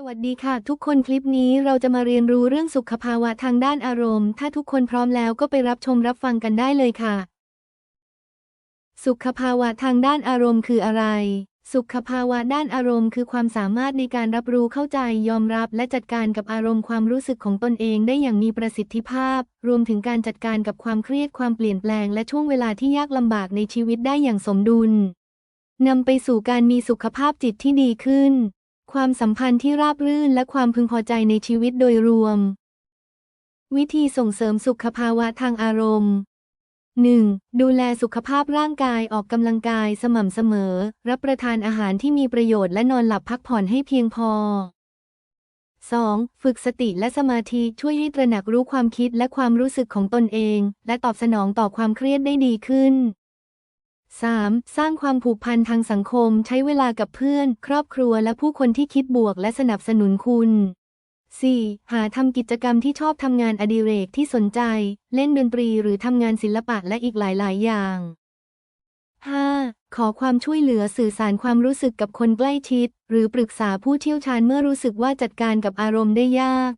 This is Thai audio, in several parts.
สวัสดีค่ะ ทุกคนคลิปนี้เราจะมาเรียนรู้เรื่องสุขภาวะทางด้านอารมณ์ ถ้าทุกคนพร้อมแล้วก็ไปรับชมรับฟังกันได้เลยค่ะ สุขภาวะทางด้านอารมณ์คืออะไร สุขภาวะด้านอารมณ์คือความสามารถในการรับรู้เข้าใจยอมรับ และจัดการกับอารมณ์ความรู้สึกของตนเองได้อย่างมีประสิทธิภาพ รวมถึงการจัดการกับความเครียดความเปลี่ยนแปลง และช่วงเวลาที่ยากลำบากในชีวิตได้อย่างสมดุลนำไปสู่การมีสุขภาพจิตที่ดีขึ้น ความสัมพันธ์ที่ราบรื่นและความพึงพอใจในชีวิตโดยรวม วิธีส่งเสริมสุขภาวะทางอารมณ์ 1. ดูแลสุขภาพร่างกายออกกำลังกายสม่ำเสมอ รับประทานอาหารที่มีประโยชน์และนอนหลับพักผ่อนให้เพียงพอ 2. ฝึกสติและสมาธิช่วยให้ตระหนักรู้ความคิดและความรู้สึกของตนเอง และตอบสนองต่อความเครียดได้ดีขึ้น 3. สร้างความผูกพันทางสังคมใช้เวลากับเพื่อน ครอบครัวและผู้คนที่คิดบวกและสนับสนุนคุณ 4. หาทำกิจกรรมที่ชอบทำงานอดิเรกที่สนใจ เล่นดนตรีหรือทำงานศิลปะและอีกหลาย ๆ อย่าง 5. ขอความช่วยเหลือสื่อสารความรู้สึกกับคนใกล้ชิด หรือปรึกษาผู้เชี่ยวชาญเมื่อรู้สึกว่าจัดการกับอารมณ์ได้ยาก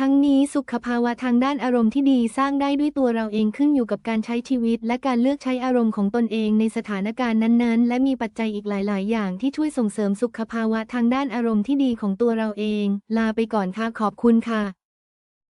ทั้งนี้สุขภาวะทางด้านอารมณ์ที่ดีสร้างได้ด้วยตัวเราเองขึ้นอยู่กับการใช้ชีวิต และการเลือกใช้อารมณ์ของตนเองในสถานการณ์นั้นๆ และมีปัจจัยอีกหลาย ๆ อย่างที่ช่วยส่งเสริมสุขภาวะทางด้านอารมณ์ที่ดีของตัวเราเอง ลาไปก่อนค่ะขอบคุณค่ะ